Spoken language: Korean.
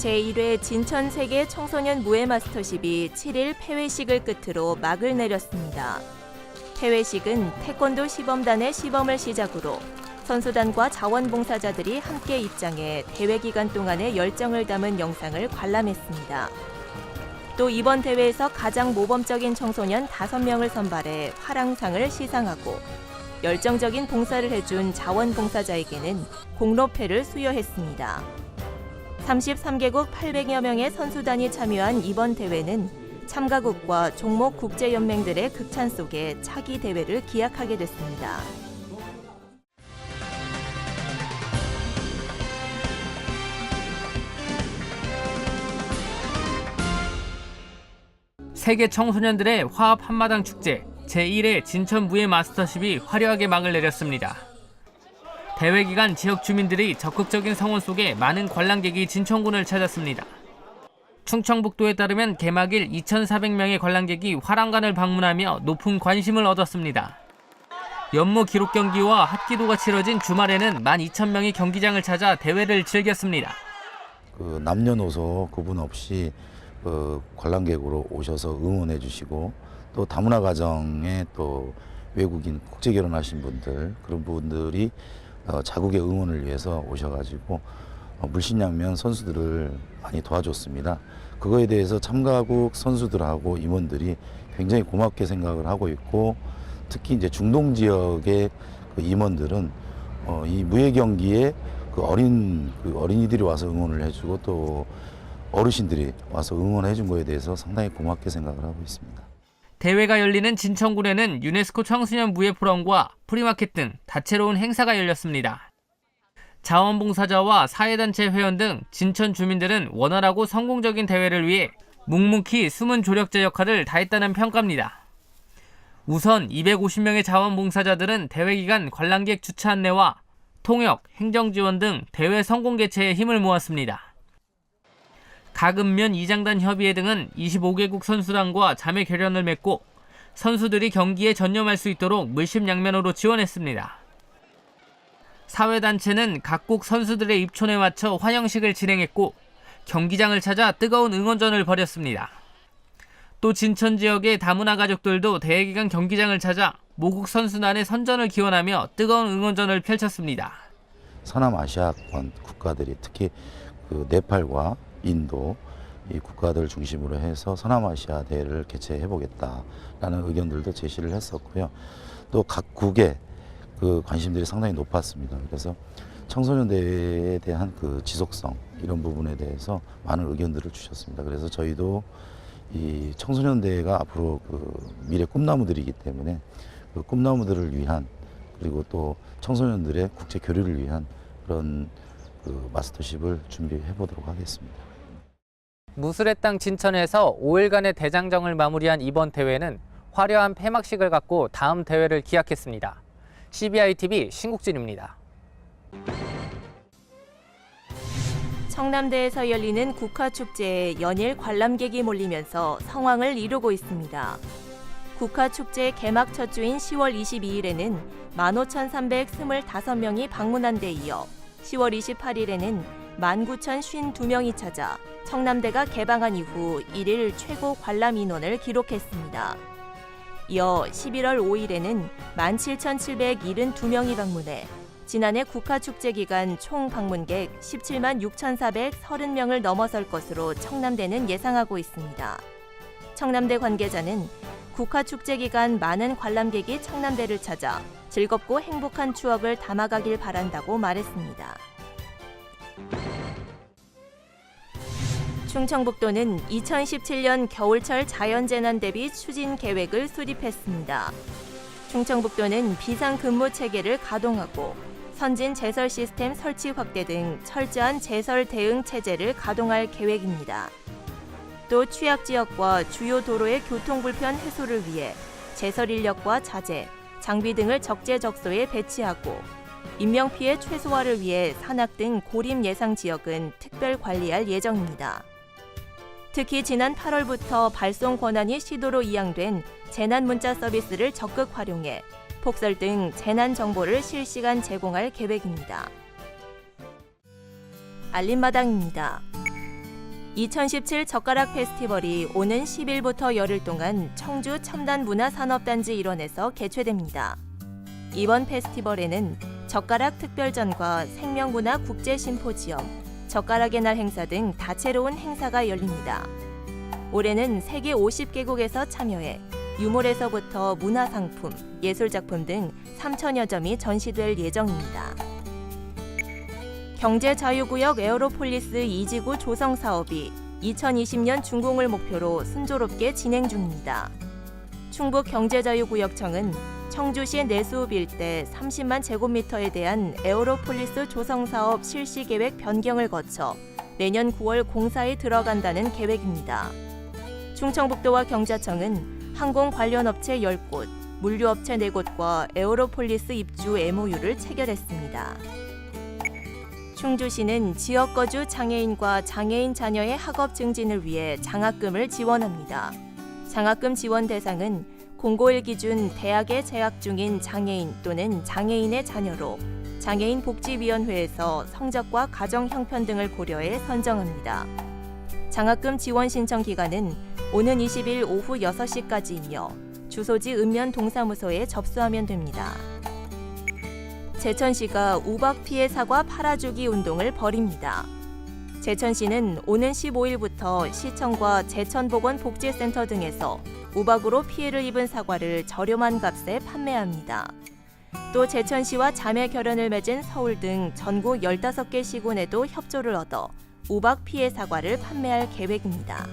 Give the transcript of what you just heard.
제1회 진천 세계 청소년 무예 마스터십이 7일 폐회식을 끝으로 막을 내렸습니다. 폐회식은 태권도 시범단의 시범을 시작으로 선수단과 자원봉사자들이 함께 입장해 대회 기간 동안의 열정을 담은 영상을 관람했습니다. 또 이번 대회에서 가장 모범적인 청소년 5명을 선발해 화랑상을 시상하고 열정적인 봉사를 해준 자원봉사자에게는 공로패를 수여했습니다. 33개국 800여 명의 선수단이 참여한 이번 대회는 참가국과 종목 국제연맹들의 극찬 속에 차기 대회를 기약하게 됐습니다. 세계 청소년들의 화합 한마당 축제 제1회 진천 무예 마스터십이 화려하게 막을 내렸습니다. 대회 기간 지역 주민들이 적극적인 성원 속에 많은 관람객이 진천군을 찾았습니다. 충청북도에 따르면 개막일 2,400명의 관람객이 화랑관을 방문하며 높은 관심을 얻었습니다. 연무 기록 경기와 핫기도가 치러진 주말에는 12,000명이 경기장을 찾아 대회를 즐겼습니다. 그 남녀노소 구분 없이 그 관람객으로 오셔서 응원해 주시고 또 다문화 가정에 또 외국인 국제 결혼하신 분들 그런 분들이 어, 자국의 응원을 위해서 오셔가지고 어, 물신양면 선수들을 많이 도와줬습니다. 그거에 대해서 참가국 선수들하고 임원들이 굉장히 고맙게 생각을 하고 있고 특히 이제 중동 지역의 그 임원들은 어, 이 무예 경기에 그 어린 그 어린이들이 와서 응원을 해주고 또 어르신들이 와서 응원해 준 거에 대해서 상당히 고맙게 생각을 하고 있습니다. 대회가 열리는 진천군에는 유네스코 청소년 무예 포럼과 프리마켓 등 다채로운 행사가 열렸습니다. 자원봉사자와 사회단체 회원 등 진천 주민들은 원활하고 성공적인 대회를 위해 묵묵히 숨은 조력자 역할을 다했다는 평가입니다. 우선 250명의 자원봉사자들은 대회 기간 관람객 주차 안내와 통역, 행정 지원 등 대회 성공 개최에 힘을 모았습니다. 가금면 이장단 협의회 등은 25개국 선수단과 자매 결연을 맺고 선수들이 경기에 전념할 수 있도록 물심양면으로 지원했습니다. 사회단체는 각국 선수들의 입촌에 맞춰 환영식을 진행했고 경기장을 찾아 뜨거운 응원전을 벌였습니다. 또 진천 지역의 다문화 가족들도 대회 기간 경기장을 찾아 모국 선수단의 선전을 기원하며 뜨거운 응원전을 펼쳤습니다. 서남아시아권 국가들이 특히 그 네팔과 인도 이 국가들 중심으로 해서 서남아시아 대회를 개최해 보겠다라는 의견들도 제시를 했었고요. 또 각국의 그 관심들이 상당히 높았습니다. 그래서 청소년 대회에 대한 그 지속성 이런 부분에 대해서 많은 의견들을 주셨습니다. 그래서 저희도 이 청소년 대회가 앞으로 그 미래 꿈나무들이기 때문에 그 꿈나무들을 위한 그리고 또 청소년들의 국제 교류를 위한 그런 그 마스터십을 준비해 보도록 하겠습니다. 무술의 땅 진천에서 5일간의 대장정을 마무리한 이번 대회는 화려한 폐막식을 갖고 다음 대회를 기약했습니다. CBI TV 신국진입니다. 청남대에서 열리는 국화축제에 연일 관람객이 몰리면서 성황을 이루고 있습니다. 국화축제 개막 첫 주인 10월 22일에는 15,325명이 방문한 데 이어 10월 28일에는 19,052명이 찾아 청남대가 개방한 이후 1일 최고 관람 인원을 기록했습니다. 이어 11월 5일에는 17,772명이 방문해 지난해 국화축제 기간 총 방문객 17만 6,430명을 넘어설 것으로 청남대는 예상하고 있습니다. 청남대 관계자는 국화축제 기간 많은 관람객이 청남대를 찾아 즐겁고 행복한 추억을 담아가길 바란다고 말했습니다. 충청북도는 2017년 겨울철 자연재난 대비 추진 계획을 수립했습니다. 충청북도는 비상근무 체계를 가동하고 선진 제설 시스템 설치 확대 등 철저한 제설 대응 체제를 가동할 계획입니다. 또 취약 지역과 주요 도로의 교통 불편 해소를 위해 제설 인력과 자재, 장비 등을 적재적소에 배치하고 인명 피해 최소화를 위해 산악 등 고림 예상 지역은 특별 관리할 예정입니다. 특히 지난 8월부터 발송 권한이 시도로 이양된 재난 문자 서비스를 적극 활용해 폭설 등 재난 정보를 실시간 제공할 계획입니다. 알림마당입니다. 2017 젓가락 페스티벌이 오는 10일부터 열흘 동안 청주 첨단 문화산업단지 일원에서 개최됩니다. 이번 페스티벌에는 젓가락 특별전과 생명문화 국제 심포지엄, 젓가락의 날 행사 등 다채로운 행사가 열립니다. 올해는 세계 50개국에서 참여해 유물에서부터 문화상품, 예술작품 등 3천여 점이 전시될 예정입니다. 경제자유구역 에어로폴리스 2지구 조성 사업이 2020년 준공을 목표로 순조롭게 진행 중입니다. 충북 경제자유구역청은 청주시 내수읍 일대 30만 제곱미터에 대한 에어로폴리스 조성 사업 실시 계획 변경을 거쳐 내년 9월 공사에 들어간다는 계획입니다. 충청북도와 경자청은 항공 관련 업체 10곳, 물류업체 4곳과 에어로폴리스 입주 MOU를 체결했습니다. 충주시는 지역 거주 장애인과 장애인 자녀의 학업 증진을 위해 장학금을 지원합니다. 장학금 지원 대상은 공고일 기준 대학에 재학 중인 장애인 또는 장애인의 자녀로 장애인 복지위원회에서 성적과 가정 형편 등을 고려해 선정합니다. 장학금 지원 신청 기간은 오는 20일 오후 6시까지이며 주소지 읍면 동사무소에 접수하면 됩니다. 제천시가 우박 피해 사과 팔아주기 운동을 벌입니다. 제천시는 오는 15일부터 시청과 제천보건복지센터 등에서 우박으로 피해를 입은 사과를 저렴한 값에 판매합니다. 또 제천시와 자매 결연을 맺은 서울 등 전국 15개 시군에도 협조를 얻어 우박 피해 사과를 판매할 계획입니다.